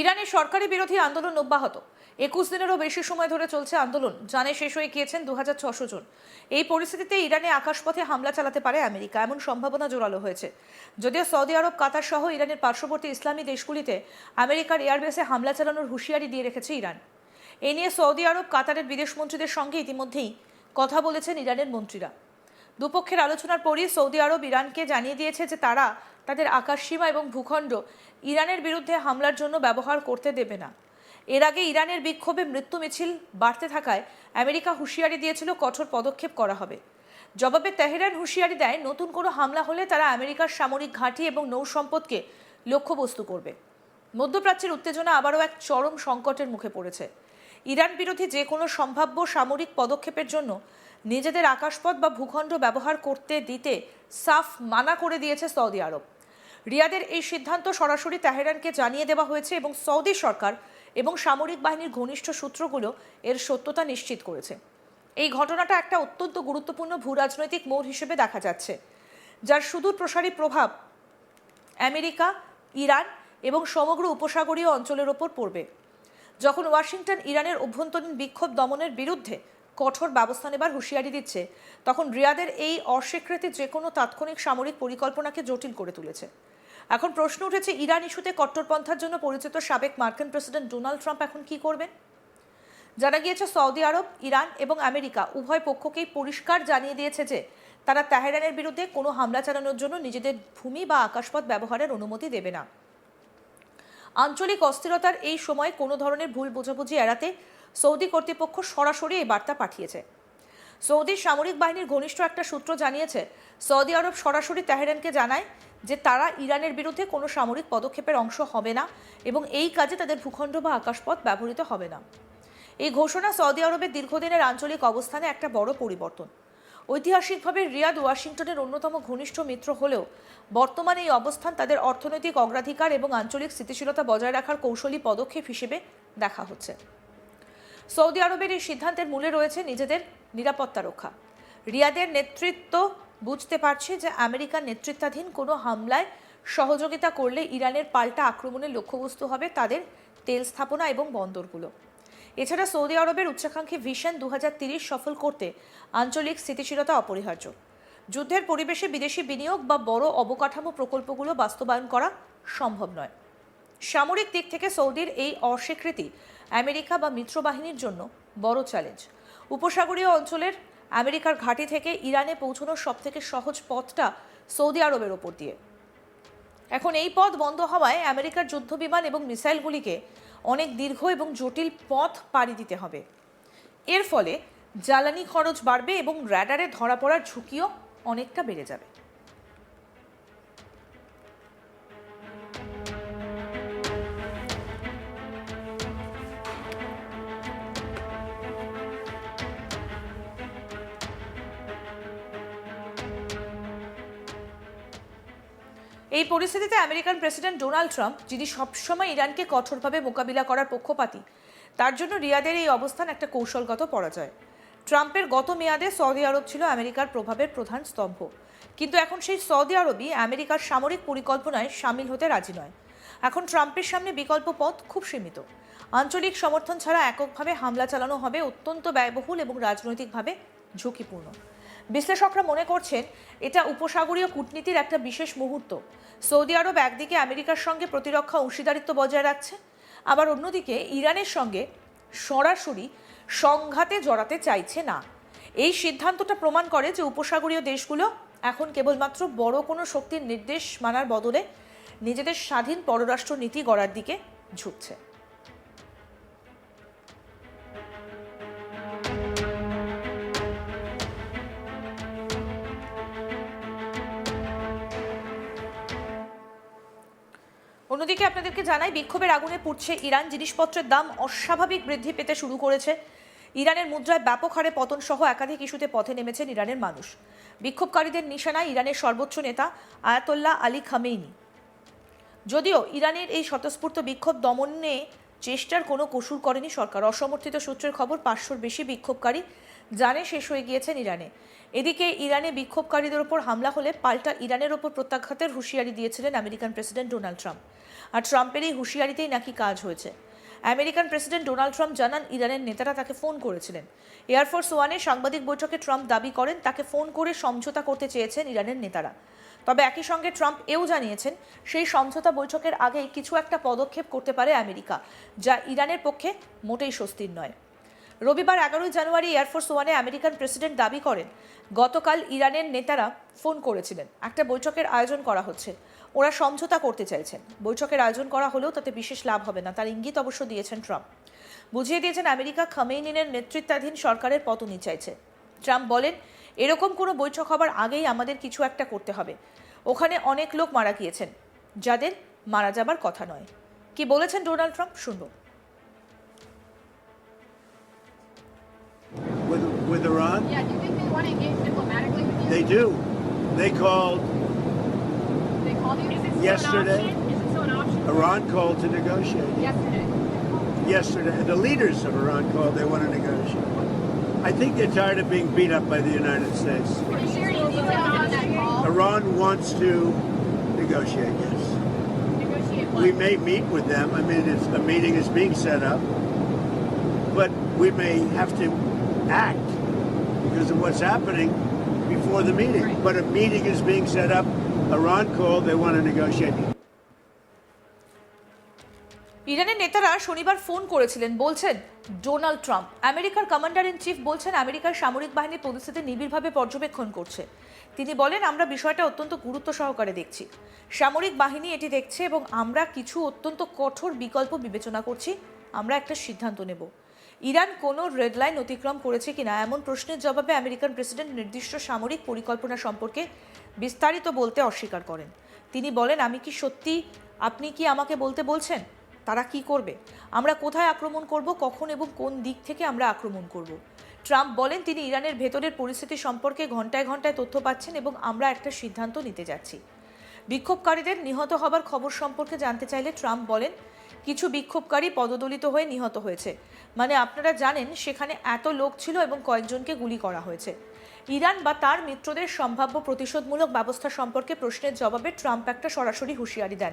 ইরানের সরকারি বিরোধী আন্দোলন অব্যাহত। একুশ দিনেরও বেশি সময় ধরে চলছে আন্দোলন। জানে শেষ হয়ে গিয়েছেন দু জন। এই পরিস্থিতিতে ইরানে আকাশপথে হামলা চালাতে পারে আমেরিকা। এমন সম্ভাবনা জোরালো হয়েছে। যদিও সৌদি আরব, কাতার সহ ইরানের পার্শ্ববর্তী ইসলামী দেশগুলিতে আমেরিকার এয়ারবেসে হামলা চালানোর হুঁশিয়ারি দিয়ে রেখেছে ইরান। এ নিয়ে সৌদি আরব, কাতারের বিদেশ মন্ত্রীদের সঙ্গে ইতিমধ্যেই কথা বলেছেন ইরানের মন্ত্রীরা। দুপক্ষের আলোচনার পরই সৌদি আরব ইরানকে জানিয়ে দিয়েছে যে তারা তাদের আকাশসীমা এবং ভূখণ্ড ইরানের বিরুদ্ধে হামলার জন্য ব্যবহার করতে দেবে না। এর আগে ইরানের বিক্ষোভে মৃত্যু মিছিল বাড়তে থাকায় আমেরিকা হুঁশিয়ারি দিয়েছিল কঠোর পদক্ষেপ করা হবে। জবাবে তেহরান হুঁশিয়ারি দেয়, নতুন কোনো হামলা হলে তারা আমেরিকার সামরিক ঘাঁটি এবং নৌসম্পদকে লক্ষ্যবস্তু করবে। মধ্যপ্রাচ্যের উত্তেজনা আবারও এক চরম সংকটের মুখে পড়েছে। ইরান বিরোধী যে কোনো সম্ভাব্য সামরিক পদক্ষেপের জন্য নিজেদের আকাশপথ বা ভূখণ্ড ব্যবহার করতে দিতে সাফ মানা করে দিয়েছে সৌদি আরব। রিয়াদের এই সিদ্ধান্ত সরাসরি তেহরানকে জানিয়ে দেওয়া হয়েছে এবং সৌদি সরকার এবং সামরিক বাহিনীর ঘনিষ্ঠ সূত্রগুলো এর সত্যতা নিশ্চিত করেছে। এই ঘটনাটা একটা অত্যন্ত গুরুত্বপূর্ণ ভূ রাজনৈতিক মোড় হিসেবে দেখা যাচ্ছে, যার সুদূর প্রসারী প্রভাব আমেরিকা, ইরান এবং সমগ্র উপসাগরীয় অঞ্চলের ওপর পড়বে। যখন ওয়াশিংটন, ইরানের অভ্যন্তরীণ বিক্ষোভ দমনের বিরুদ্ধে কঠোর ব্যবস্থা নেবার হুঁশিয়ারি দিচ্ছে। তখন রিয়াদের এই অস্বীকৃতি যে কোনো তাৎক্ষণিক সামরিক পরিকল্পনাকে জটিল করে তুলেছে। এখন প্রশ্ন উঠেছে, ইরান ইস্যুতে কট্টরপন্থার জন্য পরিচিত সাবেক মার্কিন প্রেসিডেন্ট ডোনাল্ড ট্রাম্প এখন কি করবেন? জানা গিয়েছে, সৌদি আরব, ইরান এবং আমেরিকা উভয় পক্ষকেই পরিষ্কার জানিয়ে দিয়েছে যে, তারা তেহরানের বিরুদ্ধে কোনো হামলা চালানোর জন্য নিজেদের ভূমি বা আকাশপথ ব্যবহারের অনুমতি দেবে না। আঞ্চলিক অস্থিরতার এই সময়ে কোনো ধরনের ভুল বোঝাবুঝি এড়াতে সৌদি কর্তৃপক্ষ সরাসরি এই বার্তা পাঠিয়েছে। সৌদির সামরিক বাহিনীর ঘনিষ্ঠ একটা সূত্র জানিয়েছে, সৌদি আরব সরাসরি তেহরানকে জানায় যে তারা ইরানের বিরুদ্ধে কোনো সামরিক পদক্ষেপের অংশ হবে না এবং এই কাজে তাদের ভূখণ্ড বা আকাশপথ ব্যবহৃত হবে না। এই ঘোষণা সৌদি আরবের দীর্ঘদিনের আঞ্চলিক অবস্থানে একটা বড় পরিবর্তন। ঐতিহাসিকভাবে রিয়াদ ওয়াশিংটনের অন্যতম ঘনিষ্ঠ মিত্র হলেও বর্তমানে এই অবস্থান তাদের অর্থনৈতিক অগ্রাধিকার এবং আঞ্চলিক স্থিতিশীলতা বজায় রাখার কৌশলী পদক্ষেপ হিসেবে দেখা হচ্ছে। সৌদি আরবের এই সিদ্ধান্তের মূলে রয়েছে নিজেদের নিরাপত্তা রক্ষা। রিয়াদের নেতৃত্ব বুঝতে পারছে যে আমেরিকার নেতৃত্বাধীন কোনো হামলায় সহযোগিতা করলে ইরানের পাল্টা আক্রমণের লক্ষ্যবস্তু হবে তাদের তেল স্থাপনা এবং বন্দরগুলো। এছাড়া সৌদি আরবের উচ্চাকাঙ্ক্ষী ভিশন দু সফল করতে আঞ্চলিক স্থিতিশীলতা অপরিহার্য। যুদ্ধের পরিবেশে বিদেশি বিনিয়োগ বা বড় অবকাঠামো প্রকল্পগুলো বাস্তবায়ন করা সম্ভব নয়। সামরিক দিক থেকে সৌদির এই অস্বীকৃতি আমেরিকা বা মিত্রবাহিনীর জন্য বড় চ্যালেঞ্জ। উপসাগরীয় অঞ্চলের আমেরিকার ঘাঁটি থেকে ইরানে পৌঁছানোর সবথেকে সহজ পথটা সৌদি আরবের ওপর দিয়ে। এখন এই পথ বন্ধ হওয়ায় আমেরিকার যুদ্ধবিমান এবং মিসাইলগুলিকে অনেক দীর্ঘ এবং জটিল পথ পাড়ি দিতে হবে। এর ফলে জ্বালানি খরচ বাড়বে এবং র্যাডারে ধরা পড়ার ঝুঁকিও অনেকটা বেড়ে যাবে। এই পরিস্থিতিতে আমেরিকান প্রেসিডেন্ট ডোনাল্ড ট্রাম্প, যিনি সবসময় ইরানকে কঠোরভাবে মোকাবিলা করার পক্ষপাতী, তার জন্য রিয়াদের এই অবস্থান একটা কৌশলগত পরাজয়। ট্রাম্পের গত মেয়াদে সৌদি আরব ছিল আমেরিকার প্রভাবের প্রধান স্তম্ভ। কিন্তু এখন সেই সৌদি আরবই আমেরিকার সামরিক পরিকল্পনায় সামিল হতে রাজি নয়। এখন ট্রাম্পের সামনে বিকল্প পথ খুব সীমিত। আঞ্চলিক সমর্থন ছাড়া এককভাবে হামলা চালানো হবে অত্যন্ত ব্যয়বহুল এবং রাজনৈতিকভাবে ঝুঁকিপূর্ণ। বিশ্লেষকরা মনে করছেন এটা উপসাগরীয় কূটনীতির একটা বিশেষ মুহূর্ত। সৌদি আরব একদিকে আমেরিকার সঙ্গে প্রতিরক্ষা অংশীদারিত্ব বজায় রাখছে, আবার অন্যদিকে ইরানের সঙ্গে সরাসরি সংঘাতে জড়াতে চাইছে না। এই সিদ্ধান্তটা প্রমাণ করে যে উপসাগরীয় দেশগুলো এখন কেবলমাত্র বড় কোনো শক্তির নির্দেশ মানার বদলে নিজেদের স্বাধীন পররাষ্ট্র নীতি গড়ার দিকে ঝুঁকছে। অন্যদিকে আপনাদেরকে জানাই, বিক্ষোভের আগুনে পুড়ছে ইরান। জিনিসপত্রের দাম অস্বাভাবিক বৃদ্ধি পেতে শুরু করেছে। ইরানের মুদ্রায় ব্যাপক হারে পতন সহ একাধিক ইস্যুতে পথে নেমেছেন ইরানের মানুষ। বিক্ষোভকারীদের নিশানায় ইরানের সর্বোচ্চ নেতা আয়াতোল্লাহ আলী খামেইনি। যদিও ইরানের এই স্বতঃস্ফূর্ত বিক্ষোভ দমনে চেষ্টার কোনো কসুর করেনি সরকার। অসমর্থিত সূত্রের খবর, পাঁচশোর বেশি বিক্ষোভকারী জানে শেষ হয়ে গিয়েছেন ইরানে। এদিকে ইরানে বিক্ষোভকারীদের ওপর হামলা হলে পাল্টা ইরানের ওপর প্রত্যাঘাতের হুঁশিয়ারি দিয়েছিলেন আমেরিকান প্রেসিডেন্ট ডোনাল্ড ট্রাম্প। আর ট্রাম্পের এই হুঁশিয়ারিতেই নাকি কাজ হয়েছে। আমেরিকান প্রেসিডেন্ট ডোনাল্ড ট্রাম্প জানান, ইরানের নেতারা তাকে ফোন করেছিলেন। এয়ারফোর্স ওয়ানে সাংবাদিক বৈঠকে ট্রাম্প দাবি করেন, তাকে ফোন করে সমঝোতা করতে চেয়েছেন ইরানের নেতারা। তবে একই সঙ্গে ট্রাম্প এও জানিয়েছেন, সেই সমঝোতা বৈঠকের আগেই কিছু একটা পদক্ষেপ করতে পারে আমেরিকা, যা ইরানের পক্ষে মোটেই স্বস্তির নয়। রবিবার এগারোই জানুয়ারি এয়ারফোর্স ওয়ানে আমেরিকান প্রেসিডেন্ট দাবি করেন, গতকাল ইরানের নেতারা ফোন করেছিলেন। একটা বৈঠকের আয়োজন করা হচ্ছে। ওরা সমঝোতা করতে চাইছেন। বৈঠকের আয়োজন করা হলেও তাতে বিশেষ লাভ হবে না, তার ইঙ্গিত অবশ্য দিয়েছেন ট্রাম্প। বুঝিয়ে দিয়েছেন, আমেরিকা খামেইনিনের নেতৃত্বাধীন সরকারের পতনই চাইছে। ট্রাম্প বলেন, এরকম কোনো বৈঠক হবার আগেই আমাদের কিছু একটা করতে হবে। ওখানে অনেক লোক মারা গিয়েছেন। যাদের মারা যাবার কথা নয়। কি বলেছেন ডোনাল্ড ট্রাম্প? শুনব। With, Iran? Yeah, do you think they want to engage diplomatically with you? They do. They called, They called you? Is it Yesterday. Is it still an option? Iran called to negotiate. Yesterday. Yesterday, the leaders of Iran called, they want to negotiate. I think they're tired of being beat up by the United States. Are you sure you on that call? Iran wants to negotiate, yes. Negotiate what? We may meet with them. I mean, a meeting is being set up. But we may have to act because of what's happening before the meeting. But a meeting is being set up. Iran called, they want to negotiate. ইরানের নেতারা শনিবার phone করেছিলেন বলছেন Donald Trump আমেরিকার commander in chief বলছেন আমেরিকার সামরিক বাহিনী পরিস্থিতি নিবিড়ভাবে পর্যবেক্ষণ করছে তিনি বলেন আমরা বিষয়টা অত্যন্ত গুরুত্ব সহকারে দেখছি সামরিক বাহিনী এটি দেখছে এবং আমরা কিছু অত্যন্ত কঠোর বিকল্প বিবেচনা করছি আমরা একটা সিদ্ধান্ত নেব ইরান কোনো রেড লাইন অতিক্রম করেছে কিনা এমন প্রশ্নের জবাবে আমেরিকান প্রেসিডেন্ট নির্দিষ্ট সামরিক পরিকল্পনা সম্পর্কে বিস্তারিত বলতে অস্বীকার করেন। তিনি বলেন, আমি কি সত্যি? আপনি কি আমাকে বলতে বলছেন? তারা কি করবে? আমরা কোথায় আক্রমণ করব? কখন এবং কোন দিক থেকে আমরা আক্রমণ করব? ট্রাম্প বলেন, তিনি ইরানের ভেতরের পরিস্থিতি সম্পর্কে ঘন্টায় ঘন্টায় তথ্য পাচ্ছেন এবং আমরা একটা সিদ্ধান্ত নিতে যাচ্ছি। বিক্ষোভকারীদের নিহত হবার খবর সম্পর্কে জানতে চাইলে ট্রাম্প বলেন কিছু বিক্ষোভকারী পদদলিত হয়ে নিহত হয়েছে। মানে আপনারা জানেন, সেখানে এত লোক ছিল এবং কয়েকজনকে গুলি করা হয়েছে। ইরান বা তার মিত্রদের সম্ভাব্য প্রতিশোধমূলক ব্যবস্থা সম্পর্কে প্রশ্নের জবাবে ট্রাম্প একটা সরাসরি হুঁশিয়ারি দেন।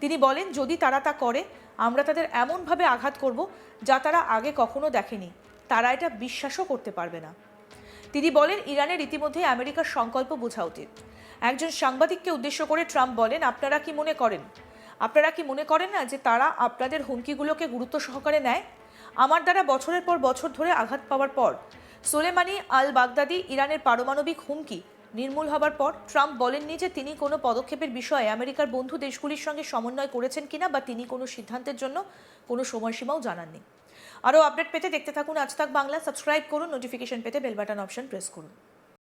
তিনি বলেন, যদি তারা তা করে, আমরা তাদের এমনভাবে আঘাত করব যা তারা আগে কখনো দেখেনি। তারা এটা বিশ্বাসও করতে পারবে না। তিনি বলেন, ইরানের ইতিমধ্যে আমেরিকার সংকল্প বোঝা উচিত। একজন সাংবাদিককে উদ্দেশ্য করে ট্রাম্প বলেন, আপনারা কি মনে করেন আপনারা কি মনে করেন না যে তারা আপনাদের হুমকিগুলোকে গুরুত্ব সহকারে নেয়? আমার দ্বারা বছরের পর বছর ধরে আঘাত পাওয়ার পর, সোলেমানি আল বাগদাদি ইরানের পারমাণবিক হুমকি নির্মূল হবার পর ট্রাম্প বলেননি যে তিনি কোনো পদক্ষেপের বিষয়ে আমেরিকার বন্ধু দেশগুলির সঙ্গে সমন্বয় করেছেন কিনা বা তিনি কোনো সিদ্ধান্তের জন্য কোনো সময়সীমাও জানাননি। আরও আপডেট পেতে দেখতে থাকুন আজ তাক বাংলা। সাবস্ক্রাইব করুন, নোটিফিকেশন পেতে বেল বাটন অপশন প্রেস করুন।